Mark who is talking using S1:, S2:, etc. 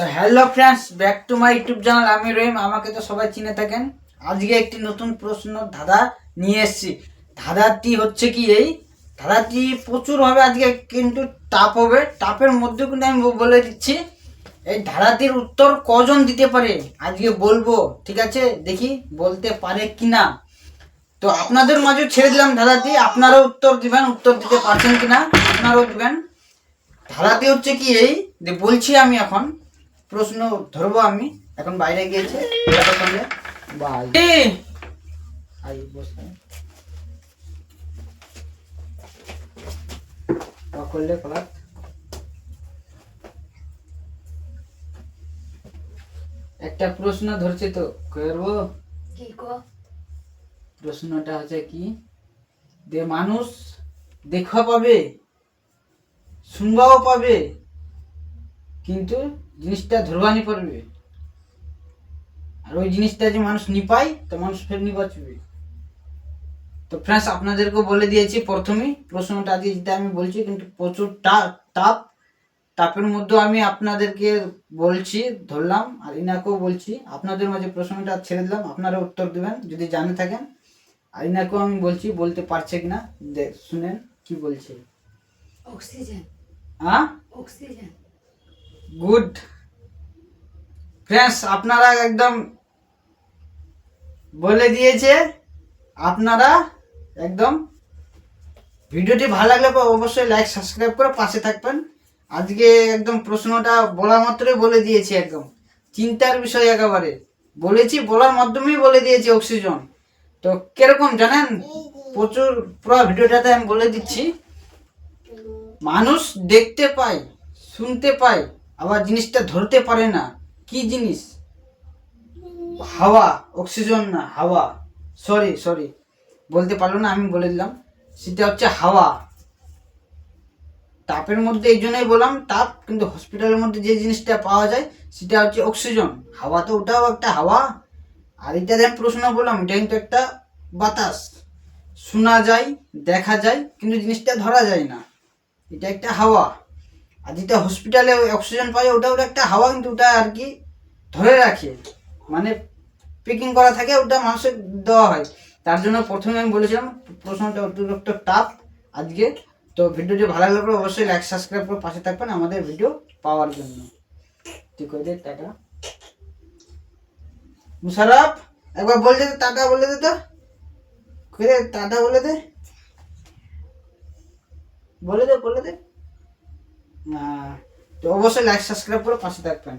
S1: তো hello friends back to my YouTube channel আমি রহিম, আমাকে তো সবাই চিনে থাকেন। আজকে একটি নতুন প্রশ্ন ধাঁধা নিয়ে এসেছি। ধাঁধাটি হচ্ছে কি এই? ধাঁধাটি প্রচুর হবে আজকে কিন্তু টাপ হবে। টাপের মধ্যে কিন্তু আমি বলে দিচ্ছি, এই ধাঁধাটির উত্তর কজন দিতে পারে? আজকে বলব, ঠিক আছে? দেখি, বলতে পারে কি না তো আপনাদের মাঝে ছেড়ে দিলাম ধাঁধাটি। আপনারাও উত্তর দিবেন, উত্তর দিতে পারছেন কিনা? আপনারাও দিবেন। ধারাতে হচ্ছে কি এই? যে বলছি আমি এখন প্রশ্ন ধরবো আমি। এখন বাইরে গিয়েছে। বাই আই বসে করলে একটা প্রশ্ন ধরছে তো করব
S2: কি কো?
S1: প্রশ্নটা হচ্ছে কি যে মানুষ দেখা পাবে শুনবাও পাবে কিন্তু জিনিসটা ধরবানি পারবে আর ওই জিনিসটা যে মানুষ নি পায় তো মানুষ ফের নি বাঁচবে তো ফ্রেন্ডস আপনাদেরকে বলে দিয়েছি প্রথমেই প্রশ্নটা আজকে যেটা আমি বলছি কিন্তু প্রচুর টাপ টাপের মধ্যে আমি আপনাদেরকে বলছি ধরলাম আর ইনাকেও বলছি আপনাদের মাঝে প্রশ্নটা ছেড়ে দিলাম আপনারা উত্তর দেবেন যদি জানে থাকেন। আর ইনাকেও আমি বলছি বলতে পারছে কিনা শুনেন কি বলছে।
S2: অক্সিজেন
S1: হ্যাঁ
S2: অক্সিজেন
S1: গুড। ফ্রেন্ডস আপনারা একদম বলে দিয়েছে, আপনারা একদম ভিডিওটি ভালো লাগলে অবশ্যই লাইক সাবস্ক্রাইব করে পাশে থাকবেন। আজকে একদম প্রশ্নটা বলা মাত্রই বলে দিয়েছি একদম। চিন্তার বিষয় একেবারে। বলেছি, বলার মাধ্যমেই বলে দিয়েছি অক্সিজেন তো কীরকম জানেন? প্রচুর, পুরো ভিডিওটাতে আমি বলে দিচ্ছি। মানুষ দেখতে পায়, শুনতে পায়। আবার জিনিসটা ধরতে পারে না। কি জিনিস? হাওয়া অক্সিজেন না, হাওয়া। সরি সরি বলতে পারল না, আমি বলে দিলাম। সেটা হচ্ছে হাওয়া। তাপের মধ্যে এই জন্যই বললাম, তাপ কিন্তু হসপিটালের মধ্যে যে জিনিসটা পাওয়া যায়, সেটা হচ্ছে অক্সিজেন হাওয়া তো ওটাও একটা হাওয়া। আর এটা আমি প্রশ্ন বললাম, এটা কিন্তু একটা বাতাস। শোনা যায়, দেখা যায়, কিন্তু জিনিসটা ধরা যায় না। এটা একটা হাওয়া। আর যেটা হসপিটালে অক্সিজেন পাওয়া যায় ওটাও একটা হাওয়া কিন্তু ওটা আর কি ধরে রাখে। মানে পিকিং করা থাকে ওটা মানুষের দেওয়া হয়। তার জন্য প্রথমে আমি বলেছিলাম প্রশ্নটা অতিরিক্ত টাপ আজকে। তো ভিডিওটি ভালো লাগলে অবশ্যই লাইক সাবস্ক্রাইব করে পাশে থাকবেন আমাদের ভিডিও পাওয়ার জন্য। ঠিক আছে টাটা। মুশারফ একবার বলে দে তো, টাটা বলে দে তো। টাটা বলে দে। বলে দে বলে দে। তো অবশ্যই লাইক সাবস্ক্রাইব করে পাশে থাকবেন।